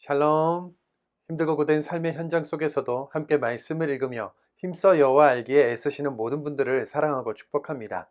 샬롬. 힘들고 고된 삶의 현장 속에서도 함께 말씀을 읽으며 힘써 여호와 알기에 애쓰시는 모든 분들을 사랑하고 축복합니다.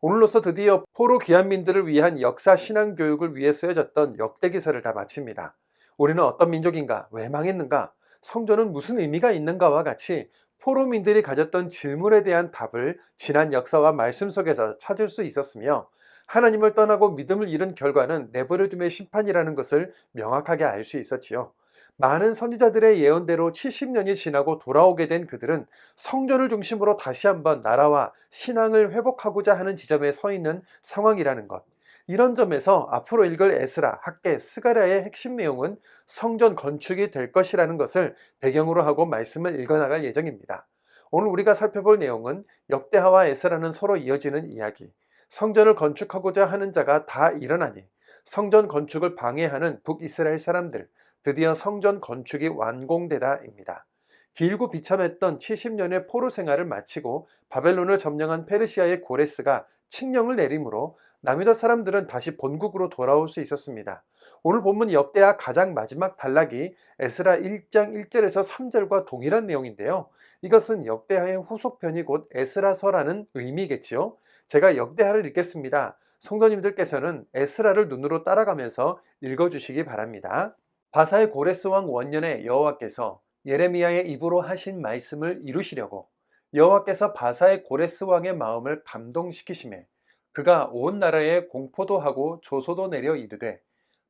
오늘로서 드디어 포로 귀한민들을 위한 역사 신앙 교육을 위해 쓰여졌던 역대기서를 다 마칩니다. 우리는 어떤 민족인가? 왜 망했는가? 성전은 무슨 의미가 있는가와 같이 포로민들이 가졌던 질문에 대한 답을 지난 역사와 말씀 속에서 찾을 수 있었으며 하나님을 떠나고 믿음을 잃은 결과는 내버려둠의 심판이라는 것을 명확하게 알 수 있었지요. 많은 선지자들의 예언대로 70년이 지나고 돌아오게 된 그들은 성전을 중심으로 다시 한번 나라와 신앙을 회복하고자 하는 지점에 서 있는 상황이라는 것. 이런 점에서 앞으로 읽을 에스라, 학계, 스가랴의 핵심 내용은 성전 건축이 될 것이라는 것을 배경으로 하고 말씀을 읽어나갈 예정입니다. 오늘 우리가 살펴볼 내용은 역대하와 에스라는 서로 이어지는 이야기. 성전을 건축하고자 하는 자가 다 일어나니 성전 건축을 방해하는 북이스라엘 사람들, 드디어 성전 건축이 완공되다입니다. 길고 비참했던 70년의 포로 생활을 마치고 바벨론을 점령한 페르시아의 고레스가 칙령을 내림으로 남유다 사람들은 다시 본국으로 돌아올 수 있었습니다. 오늘 본문 역대하 가장 마지막 단락이 에스라 1장 1절에서 3절과 동일한 내용인데요. 이것은 역대하의 후속편이 곧 에스라서라는 의미겠지요. 제가 역대하를 읽겠습니다. 성도님들께서는 에스라를 눈으로 따라가면서 읽어주시기 바랍니다. 바사의 고레스 왕 원년에 여호와께서 예레미야의 입으로 하신 말씀을 이루시려고 여호와께서 바사의 고레스 왕의 마음을 감동시키심에 그가 온 나라에 공포도 하고 조소도 내려 이르되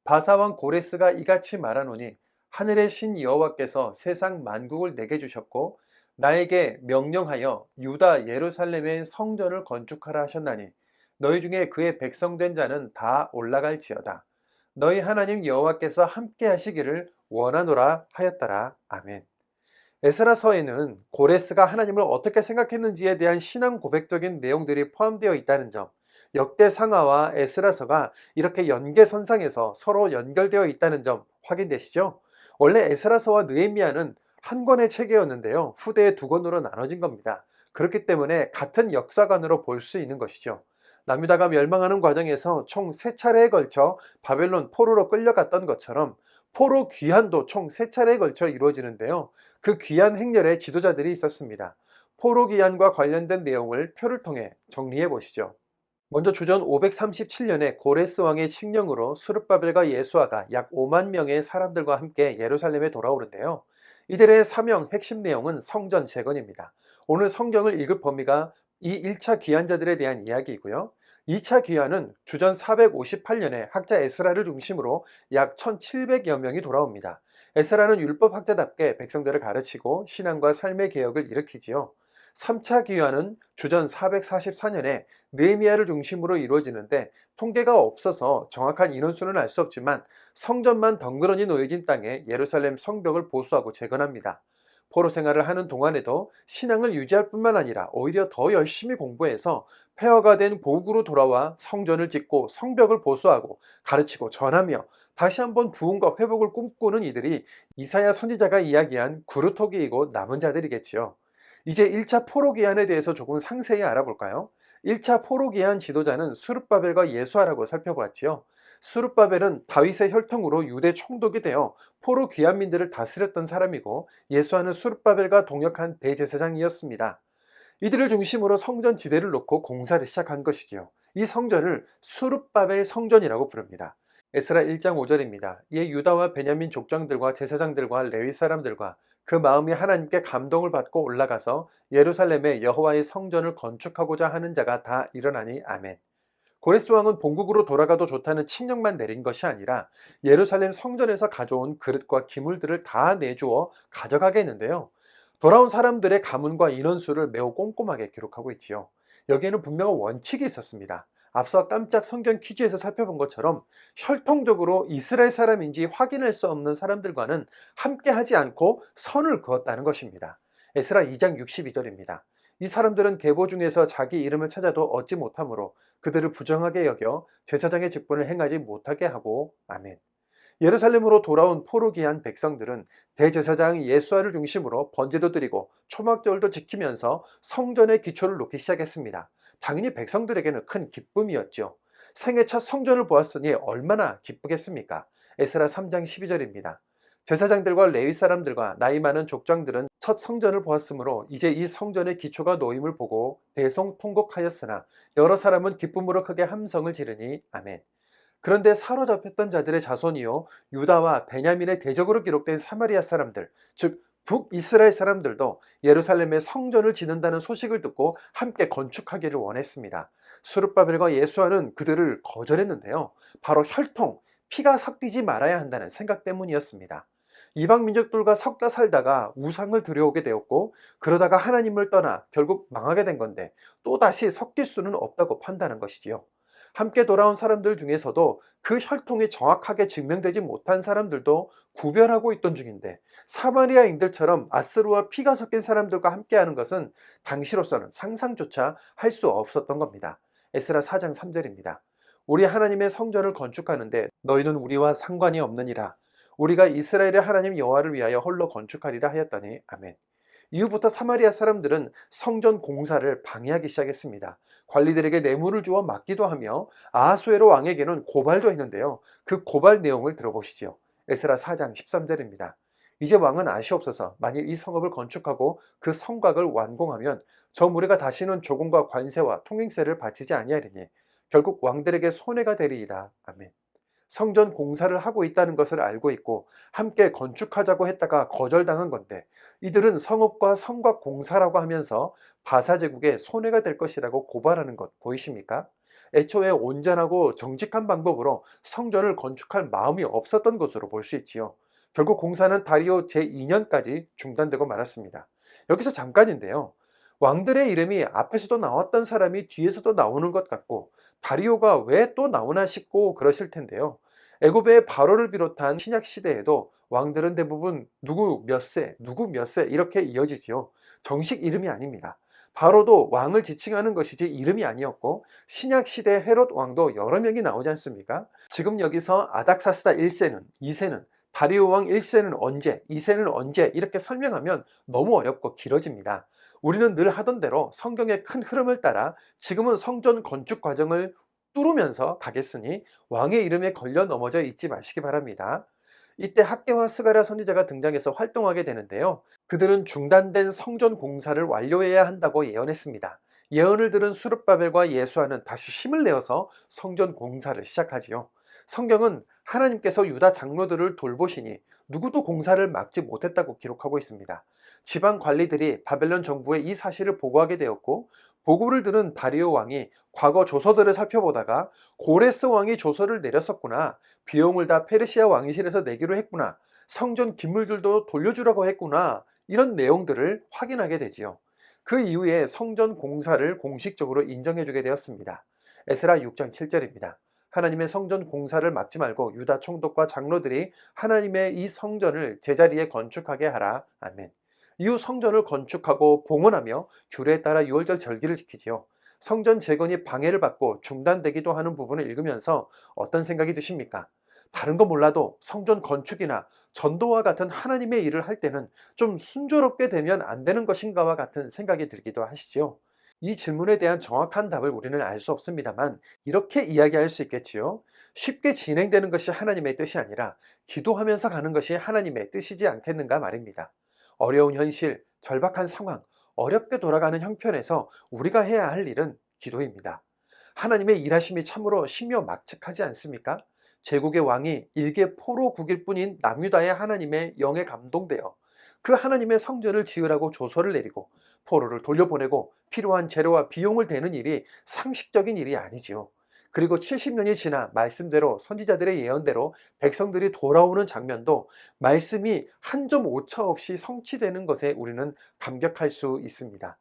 바사 왕 고레스가 이같이 말하노니 하늘의 신 여호와께서 세상 만국을 내게 주셨고 나에게 명령하여 유다 예루살렘의 성전을 건축하라 하셨나니 너희 중에 그의 백성된 자는 다 올라갈지어다. 너희 하나님 여호와께서 함께 하시기를 원하노라 하였더라. 아멘. 에스라서에는 고레스가 하나님을 어떻게 생각했는지에 대한 신앙 고백적인 내용들이 포함되어 있다는 점, 역대 상하와 에스라서가 이렇게 연계선상에서 서로 연결되어 있다는 점 확인되시죠? 원래 에스라서와 느헤미야는 한 권의 책이었는데요. 후대에 두 권으로 나눠진 겁니다. 그렇기 때문에 같은 역사관으로 볼 수 있는 것이죠. 남유다가 멸망하는 과정에서 총 세 차례에 걸쳐 바벨론 포로로 끌려갔던 것처럼 포로 귀환도 총 세 차례에 걸쳐 이루어지는데요. 그 귀환 행렬에 지도자들이 있었습니다. 포로 귀환과 관련된 내용을 표를 통해 정리해 보시죠. 먼저 주전 537년에 고레스 왕의 칙령으로 수르바벨과 예수아가 약 5만 명의 사람들과 함께 예루살렘에 돌아오는데요. 이들의 사명 핵심 내용은 성전 재건입니다. 오늘 성경을 읽을 범위가 이 1차 귀환자들에 대한 이야기이고요. 2차 귀환은 주전 458년에 학자 에스라를 중심으로 약 1700여 명이 돌아옵니다. 에스라는 율법 학자답게 백성들을 가르치고 신앙과 삶의 개혁을 일으키지요. 3차 귀환은 주전 444년에 느헤미야를 중심으로 이루어지는데 통계가 없어서 정확한 인원수는 알 수 없지만 성전만 덩그러니 놓여진 땅에 예루살렘 성벽을 보수하고 재건합니다. 포로 생활을 하는 동안에도 신앙을 유지할 뿐만 아니라 오히려 더 열심히 공부해서 폐허가 된 보국으로 돌아와 성전을 짓고 성벽을 보수하고 가르치고 전하며 다시 한번 부흥과 회복을 꿈꾸는 이들이 이사야 선지자가 이야기한 구루토기이고 남은 자들이겠지요. 이제 1차 포로 기한에 대해서 조금 상세히 알아볼까요? 1차 포로 기한 지도자는 수르바벨과 예수아라고 살펴보았지요. 수르바벨은 다윗의 혈통으로 유대 총독이 되어 포로 귀한민들을 다스렸던 사람이고 예수아는 수르바벨과 동역한 대제사장이었습니다. 이들을 중심으로 성전 지대를 놓고 공사를 시작한 것이지요. 이 성전을 수르바벨 성전이라고 부릅니다. 에스라 1장 5절입니다. 이에 유다와 베냐민 족장들과 제사장들과 레위 사람들과 그 마음이 하나님께 감동을 받고 올라가서 예루살렘에 여호와의 성전을 건축하고자 하는 자가 다 일어나니 아멘. 고레스 왕은 본국으로 돌아가도 좋다는 칙령만 내린 것이 아니라 예루살렘 성전에서 가져온 그릇과 기물들을 다 내주어 가져가게 했는데요. 돌아온 사람들의 가문과 인원수를 매우 꼼꼼하게 기록하고 있지요. 여기에는 분명한 원칙이 있었습니다. 앞서 깜짝 성경 퀴즈에서 살펴본 것처럼 혈통적으로 이스라엘 사람인지 확인할 수 없는 사람들과는 함께 하지 않고 선을 그었다는 것입니다. 에스라 2장 62절입니다. 이 사람들은 계보 중에서 자기 이름을 찾아도 얻지 못하므로 그들을 부정하게 여겨 제사장의 직분을 행하지 못하게 하고 아멘. 예루살렘으로 돌아온 포로기한 백성들은 대제사장 예수아를 중심으로 번제도 드리고 초막절도 지키면서 성전의 기초를 놓기 시작했습니다. 당연히 백성들에게는 큰 기쁨이었죠. 생애 첫 성전을 보았으니 얼마나 기쁘겠습니까? 에스라 3장 12절입니다. 제사장들과 레위 사람들과 나이 많은 족장들은 첫 성전을 보았으므로 이제 이 성전의 기초가 놓임을 보고 대성통곡하였으나 여러 사람은 기쁨으로 크게 함성을 지르니 아멘. 그런데 사로잡혔던 자들의 자손이요 유다와 베냐민의 대적으로 기록된 사마리아 사람들 즉 북이스라엘 사람들도 예루살렘에 성전을 짓는다는 소식을 듣고 함께 건축하기를 원했습니다. 수르바벨과 예수아는 그들을 거절했는데요. 바로 혈통, 피가 섞이지 말아야 한다는 생각 때문이었습니다. 이방 민족들과 섞여 살다가 우상을 들여오게 되었고 그러다가 하나님을 떠나 결국 망하게 된 건데 또다시 섞일 수는 없다고 판단한 것이지요. 함께 돌아온 사람들 중에서도 그 혈통이 정확하게 증명되지 못한 사람들도 구별하고 있던 중인데 사마리아인들처럼 아스루와 피가 섞인 사람들과 함께하는 것은 당시로서는 상상조차 할 수 없었던 겁니다. 에스라 4장 3절입니다. 우리 하나님의 성전을 건축하는데 너희는 우리와 상관이 없느니라. 우리가 이스라엘의 하나님 여호와를 위하여 홀로 건축하리라 하였더니 아멘. 이후부터 사마리아 사람들은 성전 공사를 방해하기 시작했습니다. 관리들에게 뇌물을 주어 막기도 하며 아하수에로 왕에게는 고발도 했는데요. 그 고발 내용을 들어보시죠. 에스라 4장 13절입니다. 이제 왕은 아시옵소서 만일 이 성읍을 건축하고 그 성곽을 완공하면 저 무리가 다시는 조공과 관세와 통행세를 바치지 아니하리니 결국 왕들에게 손해가 되리이다. 아멘. 성전 공사를 하고 있다는 것을 알고 있고 함께 건축하자고 했다가 거절당한 건데 이들은 성읍과 성곽 공사라고 하면서 바사 제국에 손해가 될 것이라고 고발하는 것 보이십니까? 애초에 온전하고 정직한 방법으로 성전을 건축할 마음이 없었던 것으로 볼 수 있지요. 결국 공사는 다리오 제2년까지 중단되고 말았습니다. 여기서 잠깐인데요. 왕들의 이름이 앞에서도 나왔던 사람이 뒤에서도 나오는 것 같고 다리오가 왜 또 나오나 싶고 그러실 텐데요. 애굽의 바로를 비롯한 신약 시대에도 왕들은 대부분 누구 몇 세, 누구 몇 세 이렇게 이어지지요. 정식 이름이 아닙니다. 바로도 왕을 지칭하는 것이지 이름이 아니었고 신약 시대 헤롯 왕도 여러 명이 나오지 않습니까? 지금 여기서 아닥사스다 1세는 2세는 다리오 왕 1세는 언제, 2세는 언제 이렇게 설명하면 너무 어렵고 길어집니다. 우리는 늘 하던 대로 성경의 큰 흐름을 따라 지금은 성전 건축 과정을 뚫으면서 가겠으니 왕의 이름에 걸려 넘어져 있지 마시기 바랍니다. 이때 학계와 스가랴 선지자가 등장해서 활동하게 되는데요. 그들은 중단된 성전 공사를 완료해야 한다고 예언했습니다. 예언을 들은 수르바벨과 예수아는 다시 힘을 내어서 성전 공사를 시작하지요. 성경은 하나님께서 유다 장로들을 돌보시니 누구도 공사를 막지 못했다고 기록하고 있습니다. 지방 관리들이 바벨론 정부에 이 사실을 보고하게 되었고 보고를 들은 다리오 왕이 과거 조서들을 살펴보다가 고레스 왕이 조서를 내렸었구나. 비용을 다 페르시아 왕실에서 내기로 했구나. 성전 기물들도 돌려주라고 했구나. 이런 내용들을 확인하게 되지요. 그 이후에 성전 공사를 공식적으로 인정해주게 되었습니다. 에스라 6장 7절입니다. 하나님의 성전 공사를 막지 말고 유다 총독과 장로들이 하나님의 이 성전을 제자리에 건축하게 하라. 아멘. 이후 성전을 건축하고 봉헌하며 규례에 따라 유월절 절기를 지키지요. 성전 재건이 방해를 받고 중단되기도 하는 부분을 읽으면서 어떤 생각이 드십니까? 다른 거 몰라도 성전 건축이나 전도와 같은 하나님의 일을 할 때는 좀 순조롭게 되면 안 되는 것인가와 같은 생각이 들기도 하시지요. 이 질문에 대한 정확한 답을 우리는 알 수 없습니다만 이렇게 이야기할 수 있겠지요. 쉽게 진행되는 것이 하나님의 뜻이 아니라 기도하면서 가는 것이 하나님의 뜻이지 않겠는가 말입니다. 어려운 현실, 절박한 상황, 어렵게 돌아가는 형편에서 우리가 해야 할 일은 기도입니다. 하나님의 일하심이 참으로 신묘 막측하지 않습니까? 제국의 왕이 일개 포로 국일 뿐인 남유다의 하나님의 영에 감동되어 그 하나님의 성전을 지으라고 조서를 내리고 포로를 돌려보내고 필요한 재료와 비용을 대는 일이 상식적인 일이 아니지요. 그리고 70년이 지나 말씀대로 선지자들의 예언대로 백성들이 돌아오는 장면도 말씀이 한 점 오차 없이 성취되는 것에 우리는 감격할 수 있습니다.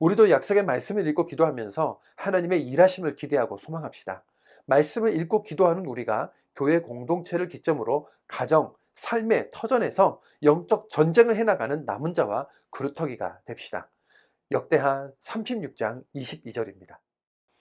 우리도 약속의 말씀을 읽고 기도하면서 하나님의 일하심을 기대하고 소망합시다. 말씀을 읽고 기도하는 우리가 교회 공동체를 기점으로 가정, 삶의 터전에서 영적 전쟁을 해나가는 남은 자와 그루터기가 됩시다. 역대하 36장 22절입니다.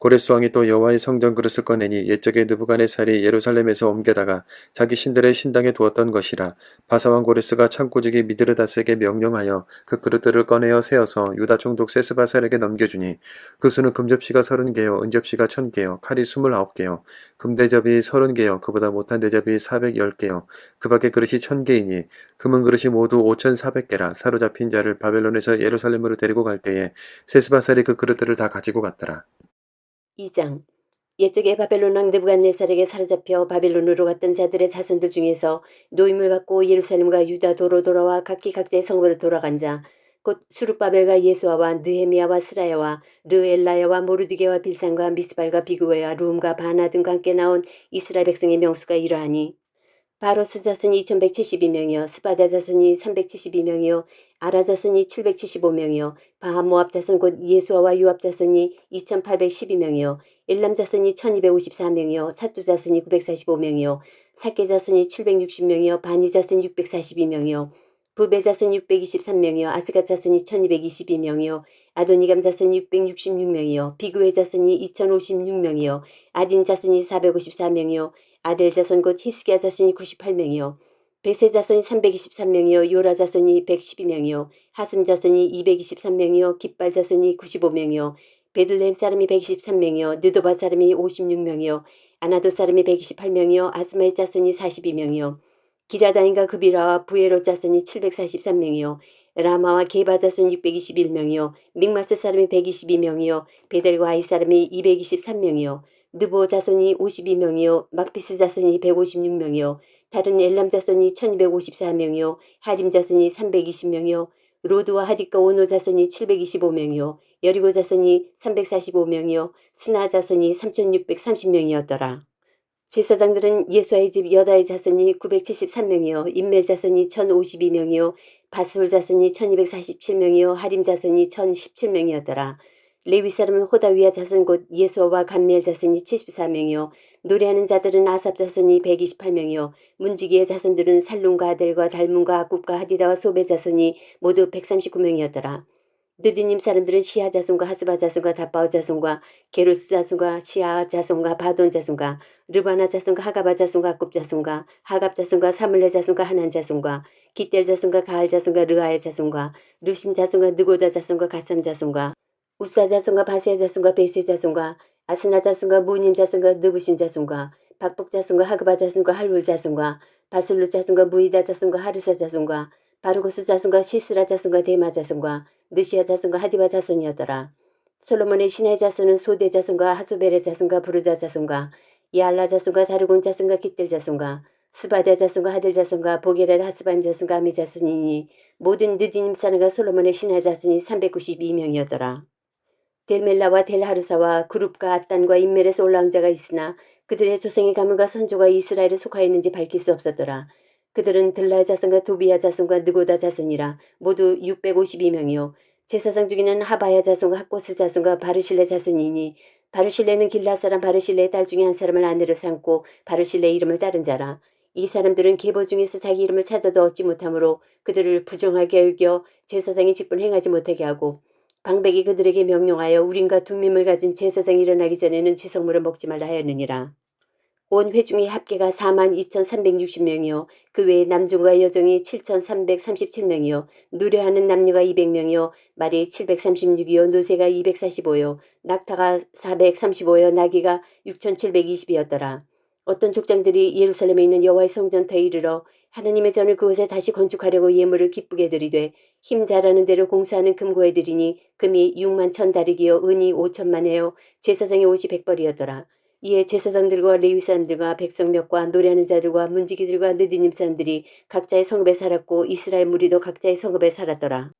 고레스 왕이 또 여호와의 성전 그릇을 꺼내니 옛적에 느부갓네살이 예루살렘에서 옮겨다가 자기 신들의 신당에 두었던 것이라 바사 왕 고레스가 창고지기 미드르다스에게 명령하여 그 그릇들을 꺼내어 세어서 유다 총독 세스바살에게 넘겨주니 그 수는 금접시가 서른 개요 은접시가 천 개요 칼이 스물아홉 개요 금대접이 서른 개요 그보다 못한 대접이 사백열 개요. 그 밖에 그릇이 천 개이니 금은 그릇이 모두 오천사백 개라 사로잡힌 자를 바벨론에서 예루살렘으로 데리고 갈 때에 세스바살이 그 그릇들을 다 가지고 갔더라 2장 옛적에 바벨론 왕 느부갓네살에게 사로잡혀 바벨론으로 갔던 자들의 자손들 중에서 노임을 받고 예루살렘과 유다 도로 돌아와 각기 각자의 성으로 돌아간 자 곧 수룹바벨과 예수아와 느헤미야와 스라야와 르엘라야와 모르드게와 빌산과 미스발과 비그웨와 룸과 바나 등과 함께 나온 이스라엘 백성의 명수가 이러하니 바로스 자손이 2172명이요 스바다 자손이 372명이요 아라 자손이 775명이요 바하모압 자손 곧 예수아와 유압 자손이 2812명이요 일람 자손이 1254명이요 사투 자손이 945명이요 사케 자손이 760명이요 바니 자손 642명이요 부베 자손 623명이요 아스가 자손이 1222명이요 아도니감 자손 666명이요 비그웨 자손이 2056명이요 아딘 자손이 454명이요 아델 자손 곧 히스기야 자손이 98명이요. 베세 자손이 323명이요. 요라 자손이 112명이요. 하숨 자손이 223명이요. 깃발 자손이 95명이요. 베들레헴 사람이 123명이요. 느도바 사람이 56명이요. 아나도 사람이 128명이요. 아스마의 자손이 42명이요. 기라다인과 그비라와 부에로 자손이 743명이요. 라마와 게바 자손 621명이요. 믹마스 사람이 122명이요. 베델과 아이 사람이 223명이요 느보 자손이 52명이요 막비스 자손이 156명이요 다른 엘람 자손이 1254명이요 하림 자손이 320명이요 로드와 하디과 오노 자손이 725명이요 여리고 자손이 345명이요 스나 자손이 3630명이었더라. 제사장들은 예수아의 집 여다의 자손이 973명이요 인멜 자손이 1052명이요 바술 자손이 1247명이요 하림 자손이 1017명이었더라. 레위 사람은 호다위아 자손 곧 예수와 감미엘 자손이 74명이요 노래하는 자들은 아삽 자손이 128명이요 문지기의 자손들은 살룸과 아델과 달문과 아굽과 하디다와 소베 자손이 모두 139명이었더라. 느디님 사람들은 시아 자손과 하스바 자손과 다바오 자손과 게루스 자손과 시아 자손과 바돈 자손과 르바나 자손과 하가바 자손과 아굽 자손과 하갑 자손과 사물레 자손과 하난 자손과 기델 자손과 가할 자손과 르아의 자손과 루신 자손과 느고다 자손과 가삼 자손과 우사 자손과 바세 자손과 베세 자손과 아스나 자손과 무님 자손과 느부신 자손과 박복 자손과 하그바 자손과 할울 자손과 바술루 자손과 무이다 자손과 하르사 자손과 바르고스 자손과 시스라 자손과 데마 자손과 느시아 자손과 하디바 자손이었더라. 솔로몬의 신의 자손은 소대 자손과 하소베레 자손과 부르다 자손과 야알라 자손과 다르곤 자손과 기뜰 자손과 스바다 자손과 하들 자손과 보게라 하스바임 자손과 아미 자손이니 모든 느디님 사나가 솔로몬의 신의 자손이 392명이었더라. 델멜라와 델하르사와 그룹과 아딴과 인멜에서 올라온 자가 있으나 그들의 조상의 가문과 선조가 이스라엘에 속하였는지 밝힐 수 없었더라. 그들은 들라 자손과 도비야 자손과 느고다 자손이라 모두 652명이요. 제사장 중에는 하바야 자손과 학고스 자손과 바르실레 자손이니 바르실레는 길라 사람 바르실레의 딸 중에 한 사람을 아내로 삼고 바르실레의 이름을 따른 자라. 이 사람들은 계보 중에서 자기 이름을 찾아도 얻지 못하므로 그들을 부정하게 여겨 제사장의 직분을 행하지 못하게 하고 방백이 그들에게 명령하여 우린과 둠밈을 가진 제사장이 일어나기 전에는 지성물을 먹지 말라 하였느니라. 온 회중의 합계가 4만 2,360명이요. 그 외에 남종과 여종이 7,337명이요. 노래하는 남녀가 200명이요. 말이 736이요. 노새가 245요. 낙타가 435요. 나귀가 6,720이었더라. 어떤 족장들이 예루살렘에 있는 여호와의 성전터에 이르러 하나님의 전을 그곳에 다시 건축하려고 예물을 기쁘게 드리되 힘 잘하는 대로 공사하는 금고에 드리니 금이 6만 천 다리기요 은이 5천만 회요 제사장의 옷이 백벌이었더라. 이에 제사장들과 레위 사람들과 백성 몇과 노래하는 자들과 문지기들과 느디님 사람들이 각자의 성읍에 살았고 이스라엘 무리도 각자의 성읍에 살았더라.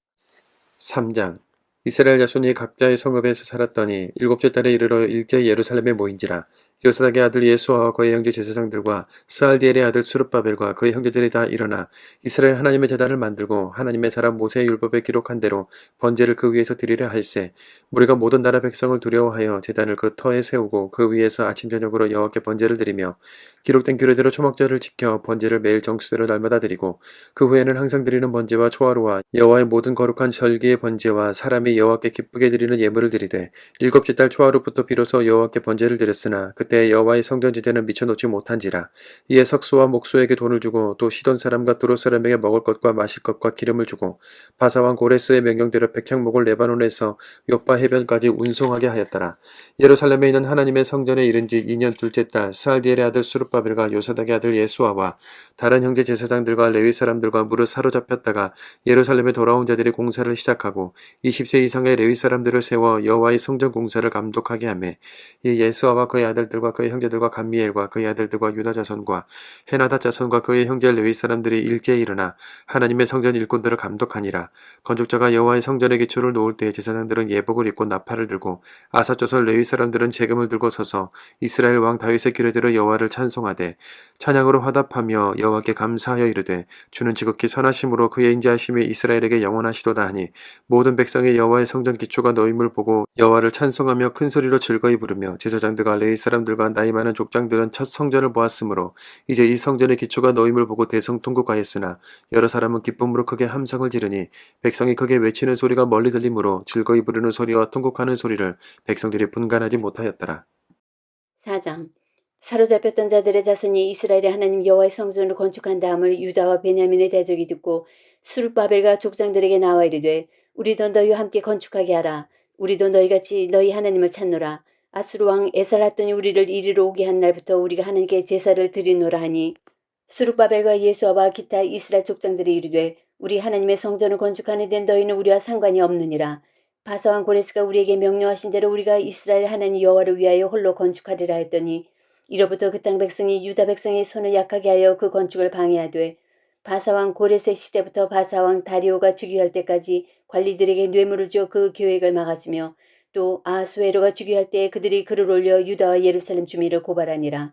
3장 이스라엘 자손이 각자의 성읍에서 살았더니 일곱째 달에 이르러 일제 예루살렘에 모인지라 요사닥의 아들 예수와 그의 형제 제사장들과 스알디엘의 아들 수르바벨과 그의 형제들이 다 일어나 이스라엘 하나님의 제단을 만들고 하나님의 사람 모세의 율법에 기록한 대로 번제를 그 위에서 드리려 할세. 우리가 모든 나라 백성을 두려워하여 제단을 그 터에 세우고 그 위에서 아침 저녁으로 여호와께 번제를 드리며 기록된 규례대로 초막절을 지켜 번제를 매일 정수대로 날마다 드리고 그 후에는 항상 드리는 번제와 초하루와 여호와의 모든 거룩한 절기의 번제와 사람이 여호와께 기쁘게 드리는 예물을 드리되 일곱째 달 초하루부터 비로소 여호와께 번제를 드렸으나 그때 여호와의 성전 지대는 미쳐 놓지 못한지라. 이에 석수와 목수에게 돈을 주고 또 시돈 사람과 두로 사람에게 먹을 것과 마실 것과 기름을 주고 바사왕 고레스의 명령대로 백향목을 레바논에서 요파 해변까지 운송하게 하였더라. 예루살렘에 있는 하나님의 성전에 이른 지 2년 둘째 달 스알디엘의 아들 수르바벨과 요사닥의 아들 예수아와 다른 형제 제사장들과 레위 사람들과 무릇 사로잡혔다가 예루살렘에 돌아온 자들이 공사를 시작하고 20세 이상의 레위 사람들을 세워 여호와의 성전 공사를 감독하게 하매 이 예수아와 그의 아들들 과 그의 형제들과 감미엘과 그의 아들들과 유다 자손과 헤나다 자손과 그의 형제 레위 사람들이 일제에 일어나 하나님의 성전 일꾼들을 감독하니라. 건축자가 여호와의 성전의 기초를 놓을 때 제사장들은 예복을 입고 나팔을 들고 아사 조선 레위 사람들은 재금을 들고 서서 이스라엘 왕 다윗의 규례대로 여호와를 찬송하되 찬양으로 화답하며 여호와께 감사하여 이르되 주는 지극히 선하심으로 그의 인자하심이 이스라엘에게 영원하시도다 하니 모든 백성이 여호와의 성전 기초가 놓임을 보고 여호와를 찬송하며 큰 소리로 즐거이 부르며 제사장들과 레위 사람 들과 나이 많은 족장들은 첫 성전을 보았으므로 이제 이 성전의 기초가 놓임을 보고 대성통곡하였으나 여러 사람은 기쁨으로 크게 함성을 지르니 백성이 크게 외치는 소리가 멀리 들리므로 즐거이 부르는 소리와 통곡하는 소리를 백성들이 분간하지 못하였더라. 4장 사로잡혔던 자들의 자손이 이스라엘의 하나님 여호와의 성전을 건축한 다음을 유다와 베냐민의 대적이 듣고 수르바벨과 족장들에게 나와 이르되 우리도 너희와 함께 건축하게 하라 우리도 너희같이 너희 하나님을 찾노라 아수르 왕 에살핫돈이 우리를 이리로 오게 한 날부터 우리가 하나님께 제사를 드리노라 하니 수르바벨과 예수아와 기타 이스라엘 족장들이 이르되 우리 하나님의 성전을 건축하는 데 너희는 우리와 상관이 없느니라. 바사왕 고레스가 우리에게 명령하신 대로 우리가 이스라엘 하나님 여호와를 위하여 홀로 건축하리라 했더니 이로부터 그 땅 백성이 유다 백성의 손을 약하게 하여 그 건축을 방해하되 바사왕 고레스 시대부터 바사왕 다리오가 즉위할 때까지 관리들에게 뇌물을 줘그 계획을 막았으며 또 아수에로가 즉위할 때에 그들이 글을 올려 유다와 예루살렘 주민을 고발하니라.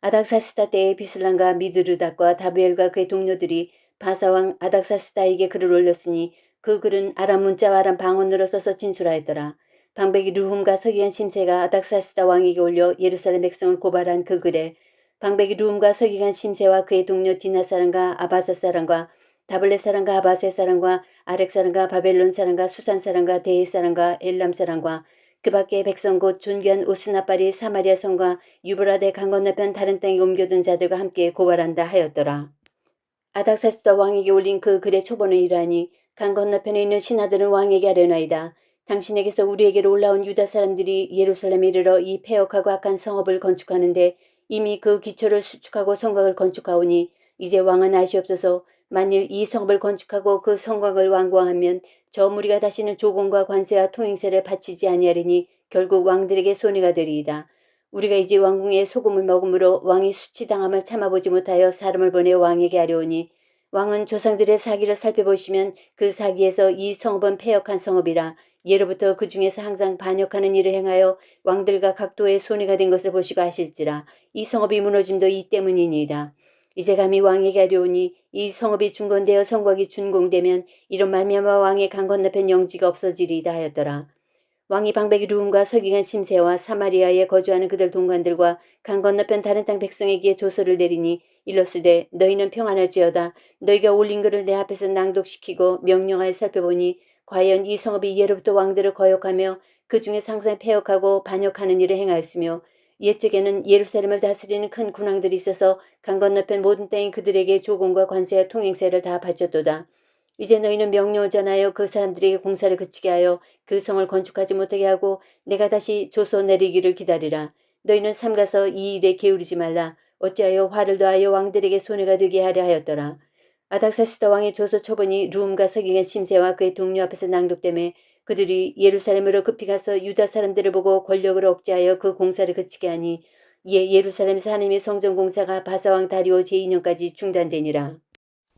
아닥사스다 때에 비슬란과 미드르닥과 다비엘과 그의 동료들이 바사왕 아닥사스다에게 글을 올렸으니 그 글은 아람 문자와 아람 방언으로 써서 진술하였더라. 방백이 루훔과 서기관 심세가 아닥사스다 왕에게 올려 예루살렘 백성을 고발한 그 글에 방백이 루훔과 서기관 심세와 그의 동료 디나 사람과 아바사 사람과 다블레 사람과 아바세 사람과 아렉 사람과 바벨론 사람과 수산 사람과 데이 사람과 엘람 사람과 그 밖에 백성 곧 존귀한 오스나빨이 사마리아 성과 유브라데 강 건너편 다른 땅에 옮겨둔 자들과 함께 고발한다 하였더라. 아닥사스다 왕에게 올린 그 글의 초본을 이러하니 강 건너편에 있는 신하들은 왕에게 하려나이다. 당신에게서 우리에게로 올라온 유다 사람들이 예루살렘에 이르러 이 폐역하고 악한 성읍을 건축하는데 이미 그 기초를 수축하고 성곽을 건축하오니 이제 왕은 아시옵소서 만일 이 성읍을 건축하고 그 성곽을 완공하면 저 무리가 다시는 조공과 관세와 통행세를 바치지 아니하리니 결국 왕들에게 손해가 되리이다. 우리가 이제 왕궁에 소금을 먹음으로 왕이 수치당함을 참아보지 못하여 사람을 보내 왕에게 하려오니 왕은 조상들의 사기를 살펴보시면 그 사기에서 이 성읍은 폐역한 성읍이라 예로부터 그 중에서 항상 반역하는 일을 행하여 왕들과 각도의 손해가 된 것을 보시고 하실지라 이 성읍이 무너짐도 이 때문이니이다. 이제 감히 왕에게 하려오니 이 성읍이 중건되어 성곽이 준공되면 이런 말미암아 왕의 강 건너편 영지가 없어지리이다 하였더라. 왕이 방백이 루움과 서기관 심세와 사마리아에 거주하는 그들 동관들과 강 건너편 다른 땅 백성에게 조서를 내리니 일러스되 너희는 평안할지어다 너희가 올린 글을 내 앞에서 낭독시키고 명령하여 살펴보니 과연 이 성읍이 예로부터 왕들을 거역하며 그 중에 상상 폐역하고 반역하는 일을 행하였으며 옛적에는 예루살렘을 다스리는 큰 군왕들이 있어서 강 건너편 모든 땅이 그들에게 조공과 관세와 통행세를 다 바쳤도다. 이제 너희는 명령을 전하여 그 사람들에게 공사를 그치게 하여 그 성을 건축하지 못하게 하고 내가 다시 조소 내리기를 기다리라. 너희는 삼가서 이 일에 게으르지 말라. 어찌하여 화를 더하여 왕들에게 손해가 되게 하려 하였더라. 아닥사스다 왕의 조소 초본이 루움과 서기관 심세와 그의 동료 앞에서 낭독되매 그들이 예루살렘으로 급히 가서 유다 사람들을 보고 권력을 억제하여 그 공사를 그치게 하니 이에 예루살렘에서 하나님의 성전 공사가 바사왕 다리오 제2년까지 중단되니라.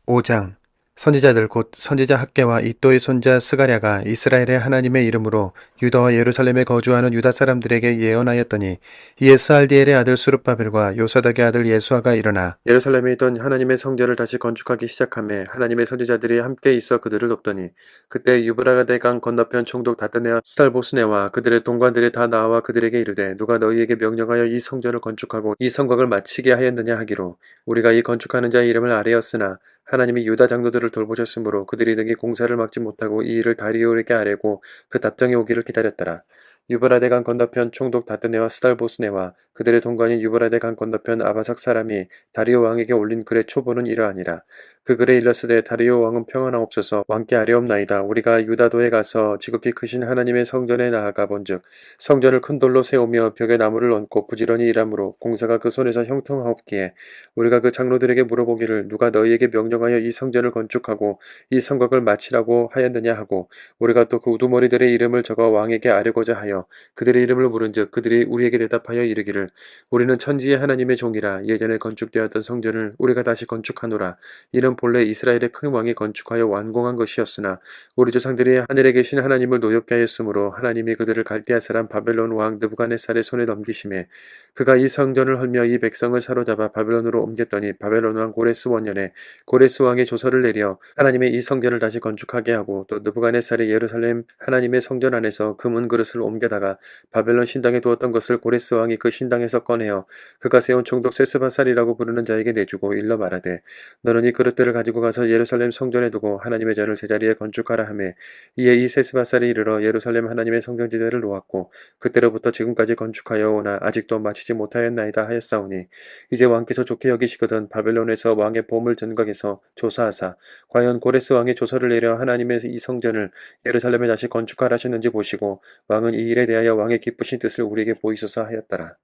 5장 선지자들 곧 선지자 학계와 이또의 손자 스가랴가 이스라엘의 하나님의 이름으로 유다와 예루살렘에 거주하는 유다 사람들에게 예언하였더니 이에 스알디엘의 아들 수르바벨과 요사닥의 아들 예수아가 일어나 예루살렘에 있던 하나님의 성전을 다시 건축하기 시작하며 하나님의 선지자들이 함께 있어 그들을 돕더니 그때 유브라가 대 강 건너편 총독 다드네와 스달보스네와 그들의 동관들이 다 나와 그들에게 이르되 누가 너희에게 명령하여 이 성전을 건축하고 이 성곽을 마치게 하였느냐 하기로 우리가 이 건축하는 자의 이름을 아뢰었으나 하나님이 유다 장로들을 돌보셨으므로 그들이 등이 공사를 막지 못하고 이 일을 다리오에게 아뢰고 그 답장이 오기를 기다렸더라. 유브라데 강 건너편 총독 다드네와 스달보스네와 그들의 동관인 유브라데 강 건너편 아바삭 사람이 다리오 왕에게 올린 글의 초보는 이러하니라. 그 글에 일렀으되 다리오 왕은 평안하옵소서 왕께 아뢰옵나이다. 우리가 유다도에 가서 지극히 크신 하나님의 성전에 나아가 본즉 성전을 큰 돌로 세우며 벽에 나무를 얹고 부지런히 일하므로 공사가 그 손에서 형통하옵기에 우리가 그 장로들에게 물어보기를 누가 너희에게 명령하여 이 성전을 건축하고 이 성곽을 마치라고 하였느냐 하고 우리가 또 그 우두머리들의 이름을 적어 왕에게 아뢰고자 하여 그들의 이름을 물은즉 그들이 우리에게 대답하여 이르기를 우리는 천지의 하나님의 종이라 예전에 건축되었던 성전을 우리가 다시 건축하노라. 이는 본래 이스라엘의 큰 왕이 건축하여 완공한 것이었으나 우리 조상들이 하늘에 계신 하나님을 노엽게 하였으므로 하나님이 그들을 갈대아 사람 바벨론 왕 느부갓네살의 손에 넘기심에 그가 이 성전을 헐며 이 백성을 사로잡아 바벨론으로 옮겼더니 바벨론 왕 고레스 원년에 고레스 왕의 조서를 내려 하나님의 이 성전을 다시 건축하게 하고 또 느부갓네살이 예루살렘 하나님의 성전 안에서 금은 그릇을 옮겨 다가 바벨론 신당에 두었던 것을 고레스 왕이 그 신당에서 꺼내어 그가 세운 총독 세스바살이라고 부르는 자에게 내주고 일러 말하되 너는 이 그릇들을 가지고 가서 예루살렘 성전에 두고 하나님의 전을 제자리에 건축하라 하매 이에 이 세스바살이 이르러 예루살렘 하나님의 성전지대를 놓았고 그때로부터 지금까지 건축하여 오나 아직도 마치지 못하였나이다 하였사오니 이제 왕께서 좋게 여기시거든 바벨론에서 왕의 보물 전각에서 조사하사 과연 고레스 왕의 조서를 내려 하나님의 이 성전을 예루살렘에 다시 건축하라셨는지 보시고 왕은 이 일에 대하여 왕의 기쁘신 뜻을 우리에게 보이소서 하였더라.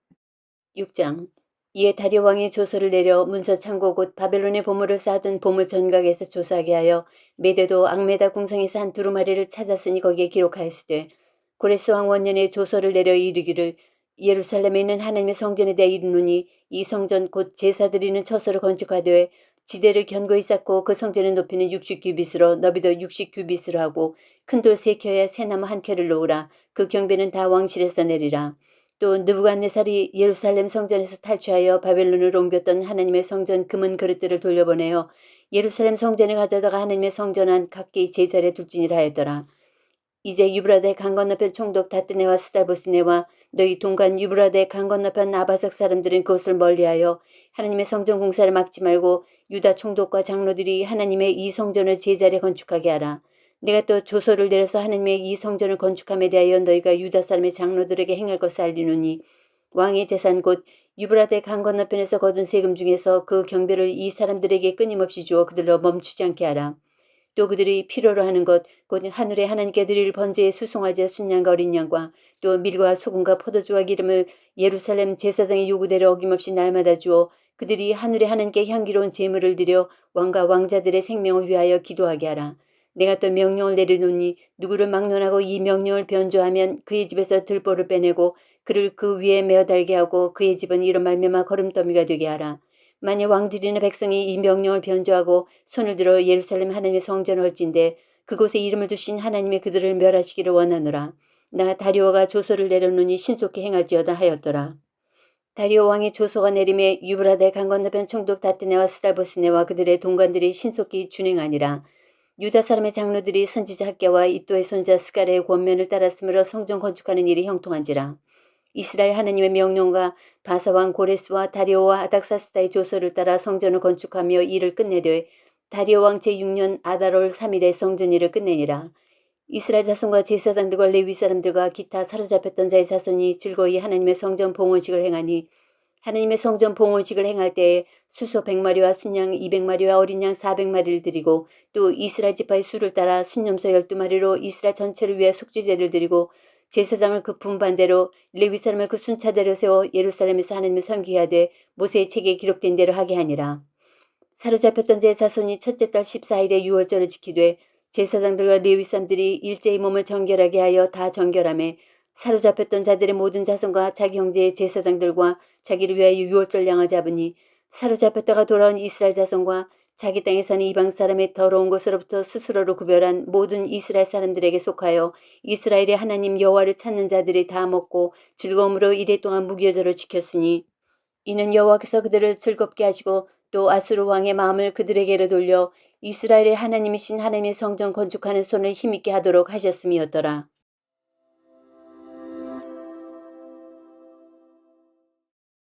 6장 이에 다리오 왕이 조서를 내려 문서 창고 곧 바벨론의 보물을 쌓던 보물 전각에서 조사하게 하여 메대도 악메다 궁성에서 한 두루마리를 찾았으니 거기에 기록하였으되 고레스 왕 원년에 조서를 내려 이르기를 예루살렘에 있는 하나님의 성전에 대해 이르노니 이 성전 곧 제사 드리는 처소를 건축하되 지대를 견고히 쌓고 그 성전의 높이는 60규빗으로 너비도 60규빗으로 하고 큰 돌 세 켜에 새나무 한 켜를 놓으라 그 경배는 다 왕실에서 내리라 또 느부갓네살이 예루살렘 성전에서 탈취하여 바벨론으로 옮겼던 하나님의 성전 금은 그릇들을 돌려보내어 예루살렘 성전에 가져다가 하나님의 성전 안 각기 제자리에 둘지니라 하였더라. 이제 유브라데 강 건너편 총독 다뜨네와 스달보스네와 너희 동간 유브라데 강 건너편 아바삭 사람들은 그것을 멀리하여 하나님의 성전 공사를 막지 말고 유다 총독과 장로들이 하나님의 이 성전을 제자리에 건축하게 하라. 내가 또 조서를 내려서 하나님의 이 성전을 건축함에 대하여 너희가 유다 사람의 장로들에게 행할 것을 알리노니 왕의 재산 곧 유브라데 강 건너편에서 거둔 세금 중에서 그 경배를 이 사람들에게 끊임없이 주어 그들로 멈추지 않게 하라. 또 그들이 필요로 하는 것 곧 하늘에 하나님께 드릴 번제의 수송아지와 순양과 어린 양과 또 밀과 소금과 포도주와 기름을 예루살렘 제사장의 요구대로 어김없이 날마다 주어 그들이 하늘에 하나님께 향기로운 제물을 드려 왕과 왕자들의 생명을 위하여 기도하게 하라. 내가 또 명령을 내리노니 누구를 막론하고 이 명령을 변조하면 그의 집에서 들보를 빼내고 그를 그 위에 메어 달게 하고 그의 집은 이런 말미암아 걸음더미가 되게 하라. 만일 왕들이나 백성이 이 명령을 변조하고 손을 들어 예루살렘 하나님의 성전을 헐진데 그곳에 이름을 두신 하나님의 그들을 멸하시기를 원하노라. 나 다리오가 조서를 내려놓니 신속히 행할지어다 하였더라. 다리오 왕의 조서가 내림에 유브라데 강 건너편 총독 다뜨네와 스달보스네와 그들의 동관들이 신속히 준행하니라. 유다 사람의 장로들이 선지자 학계와 이또의 손자 스가랴의 권면을 따랐으므로 성전 건축하는 일이 형통한지라. 이스라엘 하나님의 명령과 바사왕 고레스와 다리오와 아닥사스다의 조서를 따라 성전을 건축하며 일을 끝내되 다리오 왕 제6년 아다롤 3일에 성전 일을 끝내니라. 이스라엘 자손과 제사장들과 레위 사람들과 기타 사로잡혔던 자의 자손이 즐거이 하나님의 성전 봉헌식을 행하니 하나님의 성전 봉헌식을 행할 때에 수소 100마리와 순양 200마리와 어린 양 400마리를 드리고 또 이스라엘 지파의 수를 따라 순념소 12마리로 이스라엘 전체를 위해 속죄제를 드리고 제사장을 그 분반대로 레위 사람을 그 순차대로 세워 예루살렘에서 하나님을 섬기게 하되 모세의 책에 기록된 대로 하게 하니라. 사로잡혔던 제 자손이 첫째 달 14일에 유월절을 지키되 제사장들과 레위 사람들이 일제히 몸을 정결하게 하여 다 정결함에 사로잡혔던 자들의 모든 자손과 자기 형제의 제사장들과 자기를 위하여 유월절 양을 잡으니 사로잡혔다가 돌아온 이스라엘 자손과 자기 땅에 사는 이방 사람의 더러운 것으로부터 스스로를 구별한 모든 이스라엘 사람들에게 속하여 이스라엘의 하나님 여호와를 찾는 자들이 다 먹고 즐거움으로 이래 동안 무교절을 지켰으니 이는 여호와께서 그들을 즐겁게 하시고 또 아수르 왕의 마음을 그들에게로 돌려 이스라엘의 하나님이신 하나님의 성전 건축하는 손을 힘있게 하도록 하셨음이었더라.